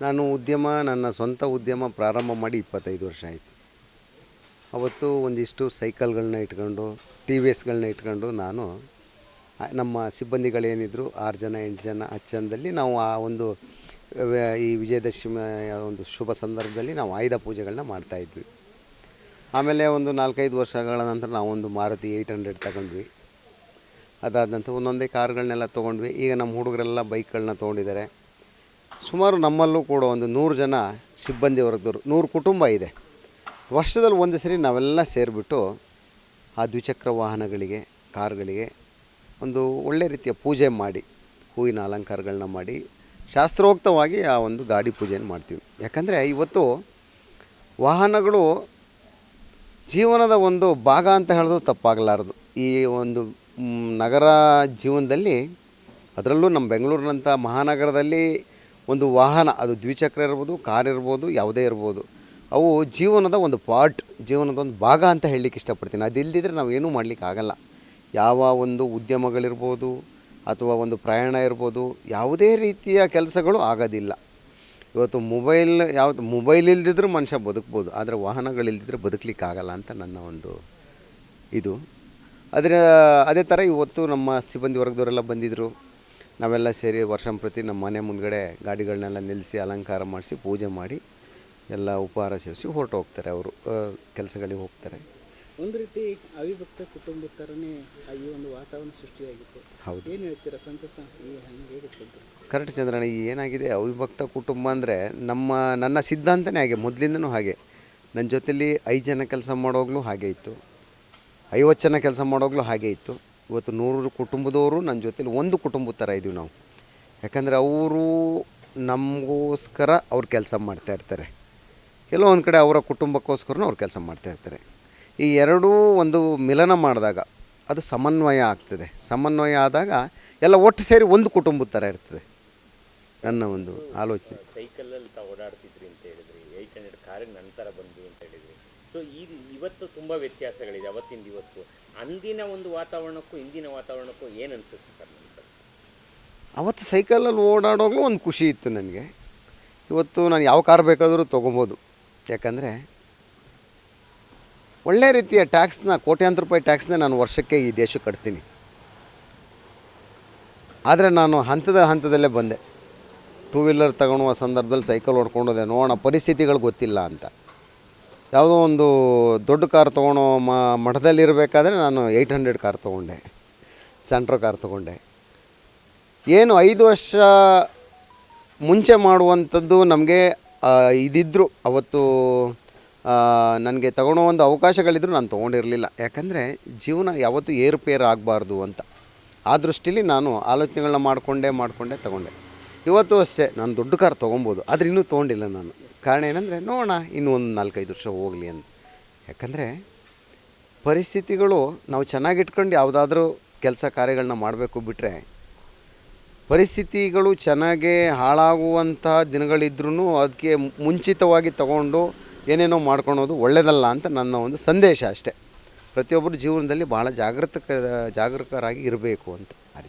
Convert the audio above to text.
ನಾನು ಉದ್ಯಮ, ನನ್ನ ಸ್ವಂತ ಉದ್ಯಮ ಪ್ರಾರಂಭ ಮಾಡಿ ಇಪ್ಪತ್ತೈದು ವರ್ಷ ಆಯಿತು. ಅವತ್ತು ಒಂದಿಷ್ಟು ಸೈಕಲ್ಗಳನ್ನ ಇಟ್ಕೊಂಡು ಟಿ ವಿ ಎಸ್ಗಳನ್ನ ಇಟ್ಕೊಂಡು ನಾನು ನಮ್ಮ ಸಿಬ್ಬಂದಿಗಳೇನಿದ್ರು, ಆರು ಜನ, ಎಂಟು ಜನ, ಹತ್ತು ಜನದಲ್ಲಿ ನಾವು ಆ ಒಂದು ಈ ವಿಜಯದಶಮಿ ಒಂದು ಶುಭ ಸಂದರ್ಭದಲ್ಲಿ ನಾವು ಆಯುಧ ಪೂಜೆಗಳನ್ನ ಮಾಡ್ತಾಯಿದ್ವಿ ಆಮೇಲೆ ಒಂದು ನಾಲ್ಕೈದು ವರ್ಷಗಳ ನಂತರ ನಾವೊಂದು ಮಾರುತಿ ಏಯ್ಟ್ ಹಂಡ್ರೆಡ್ ತಗೊಂಡ್ವಿ. ಅದಾದ ನಂತರ ಒಂದೊಂದೇ ಕಾರ್ಗಳನ್ನೆಲ್ಲ ತೊಗೊಂಡ್ವಿ. ಈಗ ನಮ್ಮ ಹುಡುಗರೆಲ್ಲ ಬೈಕ್ಗಳನ್ನ ತೊಗೊಂಡಿದ್ದಾರೆ. ಸುಮಾರು ನಮ್ಮಲ್ಲೂ ಕೂಡ ಒಂದು ನೂರು ಜನ ಸಿಬ್ಬಂದಿ ವರ್ಗದವರು, ನೂರು ಕುಟುಂಬ ಇದೆ. ವರ್ಷದಲ್ಲಿ ಒಂದು ಸರಿ ನಾವೆಲ್ಲ ಸೇರಿಬಿಟ್ಟು ಆ ದ್ವಿಚಕ್ರ ವಾಹನಗಳಿಗೆ, ಕಾರ್ಗಳಿಗೆ ಒಂದು ಒಳ್ಳೆ ರೀತಿಯ ಪೂಜೆ ಮಾಡಿ, ಹೂವಿನ ಅಲಂಕಾರಗಳನ್ನ ಮಾಡಿ, ಶಾಸ್ತ್ರೋಕ್ತವಾಗಿ ಆ ಒಂದು ಗಾಡಿ ಪೂಜೆಯನ್ನು ಮಾಡ್ತೀವಿ. ಯಾಕಂದರೆ ಇವತ್ತು ವಾಹನಗಳು ಜೀವನದ ಒಂದು ಭಾಗ ಅಂತ ಹೇಳಿದ್ರು ತಪ್ಪಾಗಲಾರದು. ಈ ಒಂದು ನಗರ ಜೀವನದಲ್ಲಿ ಅದರಲ್ಲೂ ನಮ್ಮ ಬೆಂಗಳೂರಿನಂಥ ಮಹಾನಗರದಲ್ಲಿ ಒಂದು ವಾಹನ, ಅದು ದ್ವಿಚಕ್ರ ಇರ್ಬೋದು, ಕಾರ್ ಇರ್ಬೋದು, ಯಾವುದೇ ಇರ್ಬೋದು, ಅವು ಜೀವನದ ಒಂದು ಪಾರ್ಟ್, ಜೀವನದ ಒಂದು ಭಾಗ ಅಂತ ಹೇಳಲಿಕ್ಕೆ ಇಷ್ಟಪಡ್ತೀನಿ. ಅದು ಇಲ್ಲದಿದ್ದರೆ ನಾವು ಏನೂ ಮಾಡಲಿಕ್ಕೆ ಆಗಲ್ಲ. ಯಾವ ಒಂದು ಉದ್ಯಮಗಳಿರ್ಬೋದು, ಅಥವಾ ಒಂದು ಪ್ರಯಾಣ ಇರ್ಬೋದು, ಯಾವುದೇ ರೀತಿಯ ಕೆಲಸಗಳು ಆಗೋದಿಲ್ಲ. ಇವತ್ತು ಮೊಬೈಲ್, ಯಾವುದು, ಮೊಬೈಲ್ ಇಲ್ದಿದ್ರೂ ಮನುಷ್ಯ ಬದುಕ್ಬೋದು, ಆದರೆ ವಾಹನಗಳಿಲ್ದಿದ್ರೆ ಬದುಕಲಿಕ್ಕಾಗಲ್ಲ ಅಂತ ನನ್ನ ಒಂದು ಇದು. ಅದರ, ಅದೇ ಥರ ಇವತ್ತು ನಮ್ಮ ಸಿಬ್ಬಂದಿ ವರ್ಗದವರೆಲ್ಲ ಬಂದಿದ್ದರು ನಾವೆಲ್ಲ ಸೇರಿ ವರ್ಷಂಪ್ರತಿ ನಮ್ಮ ಮನೆ ಮುಂದ್ಗಡೆ ಗಾಡಿಗಳನ್ನೆಲ್ಲ ನಿಲ್ಲಿಸಿ ಅಲಂಕಾರ ಮಾಡಿಸಿ ಪೂಜೆ ಮಾಡಿ ಎಲ್ಲ ಉಪಹಾರ ಸೇವಿಸಿ ಹೊರಟು ಹೋಗ್ತಾರೆ ಅವರು ಕೆಲಸಗಳಿಗೆ ಹೋಗ್ತಾರೆ. ಒಂದು ರೀತಿ ಅವಿಭಕ್ತ ಕುಟುಂಬದ ಥರನೇ ಈ ಒಂದು ವಾತಾವರಣ ಸೃಷ್ಟಿಯಾಗಿತ್ತು. ಹೌದು. ಏನು ಹೇಳ್ತೀರಾ? ಸಂತಸ ಕರೆಕ್ಟ್ ಚಂದ್ರಣ್ಣ ಈ ಏನಾಗಿದೆ? ಅವಿಭಕ್ತ ಕುಟುಂಬ ಅಂದರೆ ನಮ್ಮ ನನ್ನ ಸಿದ್ಧಾಂತನೇ ಹಾಗೆ ಮೊದಲಿಂದನೂ ಹಾಗೆ. ನನ್ನ ಜೊತೆಲಿ ಐದು ಜನ ಕೆಲಸ ಮಾಡೋಗ್ಲೂ ಹಾಗೆ ಇತ್ತು. ಐವತ್ತು ಜನ ಕೆಲಸ ಮಾಡೋಗ್ಲೂ ಹಾಗೆ ಇತ್ತು. ಇವತ್ತು ನೂರು ಕುಟುಂಬದವರು ನನ್ನ ಜೊತೇಲಿ ಒಂದು ಕುಟುಂಬದ ಥರ ಇದ್ದೀವಿ ನಾವು. ಯಾಕಂದರೆ ಅವರು ನಮಗೋಸ್ಕರ ಅವ್ರು ಕೆಲಸ ಮಾಡ್ತಾ ಇರ್ತಾರೆ. ಎಲ್ಲೋ ಒಂದು ಕಡೆ ಅವರ ಕುಟುಂಬಕ್ಕೋಸ್ಕರನೂ ಅವ್ರು ಕೆಲಸ ಮಾಡ್ತಾಯಿರ್ತಾರೆ ಈ ಎರಡೂ ಒಂದು ಮಿಲನ ಮಾಡಿದಾಗ ಅದು ಸಮನ್ವಯ ಆಗ್ತದೆ. ಸಮನ್ವಯ ಆದಾಗ ಎಲ್ಲ ಒಟ್ಟು ಸೇರಿ ಒಂದು ಕುಟುಂಬದ ಥರ ಇರ್ತದೆ. ನನ್ನ ಒಂದು ಆಲೋಚನೆ. ಸೈಕಲಲ್ಲಿ ತಾವು ಓಡಾಡ್ತಿದ್ರಿ ಅಂತ ಹೇಳಿದ್ರಿ. ಏಯ್ಟ್ ಹಂಡ್ರೆಡ್ ಕಾರಿನ ನಂತರ ಬಂದ್ವಿ ಅಂತ ಹೇಳಿದ್ರಿ. ಸೊ ಈ ಇವತ್ತು ತುಂಬ ವ್ಯತ್ಯಾಸಗಳಿದೆ ಅವತ್ತಿಂದ ಇವತ್ತು ಅಂದಿನ ಒಂದು ವಾತಾವರಣಕ್ಕೂ, ಇಂದಿನ ವಾತಾವರಣಕ್ಕೂ ಏನು ಅನಿಸುತ್ತೆ ಸರ್? ಅವತ್ತು ಸೈಕಲಲ್ಲಿ ಓಡಾಡೋಗ್ಲೂ ಒಂದು ಖುಷಿ ಇತ್ತು ನನಗೆ. ಇವತ್ತು ನಾನು ಯಾವ ಕಾರ್ ಬೇಕಾದರೂ ತೊಗೊಬೋದು. ಯಾಕಂದರೆ, ಒಳ್ಳೆ ರೀತಿಯ ಟ್ಯಾಕ್ಸ್ನ, ಕೋಟ್ಯಾಂತರ ರೂಪಾಯಿ ಟ್ಯಾಕ್ಸ್ನ ನಾನು ವರ್ಷಕ್ಕೆ ಈ ದೇಶಕ್ಕೆ ಕಟ್ತೀನಿ. ಆದರೆ ನಾನು ಹಂತದ ಹಂತದಲ್ಲೇ ಬಂದೆ. ಟೂ ವೀಲರ್ ತಗೊಳ್ಳುವ ಸಂದರ್ಭದಲ್ಲಿ ಸೈಕಲ್ ಹೊಡ್ಕೊಂಡೋದೆ ನೋಡೋಣ ಪರಿಸ್ಥಿತಿಗಳು ಗೊತ್ತಿಲ್ಲ ಅಂತ. ಯಾವುದೋ ಒಂದು ದೊಡ್ಡ ಕಾರ್ ತೊಗೊಳೋ ಮಠದಲ್ಲಿರಬೇಕಾದ್ರೆ ನಾನು ಏಯ್ಟ್ ಹಂಡ್ರೆಡ್ ಕಾರ್ ತೊಗೊಂಡೆ. ಸೆಂಟ್ರೋ ಕಾರ್ ತೊಗೊಂಡೆ. ಏನು ಐದು ವರ್ಷ ಮುಂಚೆ ಮಾಡುವಂಥದ್ದು ನಮಗೆ ಇದಿದ್ದರು ಅವತ್ತು ನನಗೆ ತಗೊಳ್ಳೋ ಒಂದು ಅವಕಾಶಗಳಿದ್ರು ನಾನು ತೊಗೊಂಡಿರಲಿಲ್ಲ. ಯಾಕಂದರೆ ಜೀವನ ಯಾವತ್ತೂ ಏರುಪೇರು ಆಗಬಾರ್ದು ಅಂತ. ಆ ದೃಷ್ಟಿಲಿ ನಾನು ಆಲೋಚನೆಗಳನ್ನ ಮಾಡಿಕೊಂಡೇ ಮಾಡಿಕೊಂಡೇ ತಗೊಂಡೆ. ಇವತ್ತು ಅಷ್ಟೇ, ನಾನು ದೊಡ್ಡ ಕಾರ್ ತೊಗೊಬೋದು ಆದರೆ ಇನ್ನೂ ತೊಗೊಂಡಿಲ್ಲ ನಾನು. ಕಾರಣ ಏನಂದರೆ, ನೋಡೋಣ ಇನ್ನೂ ಒಂದು ನಾಲ್ಕೈದು ವರ್ಷ ಹೋಗಲಿ ಅಂತ. ಯಾಕಂದರೆ ಪರಿಸ್ಥಿತಿಗಳು ನಾವು ಚೆನ್ನಾಗಿಟ್ಕೊಂಡು ಯಾವುದಾದ್ರೂ ಕೆಲಸ ಕಾರ್ಯಗಳನ್ನ ಮಾಡಬೇಕು ಬಿಟ್ಟರೆ ಪರಿಸ್ಥಿತಿಗಳು ಚೆನ್ನಾಗೇ ಹಾಳಾಗುವಂಥ ದಿನಗಳಿದ್ರೂ ಅದಕ್ಕೆ ಮುಂಚಿತವಾಗಿ ತಗೊಂಡು ಏನೇನೋ ಮಾಡ್ಕೊಳೋದು ಒಳ್ಳೆಯದಲ್ಲ ಅಂತ ನನ್ನ ಒಂದು ಸಂದೇಶ ಅಷ್ಟೇ. ಪ್ರತಿಯೊಬ್ಬರು ಜೀವನದಲ್ಲಿ ಭಾಳ ಜಾಗೃತ ಜಾಗರೂಕರಾಗಿ ಇರಬೇಕು ಅಂತ ಆ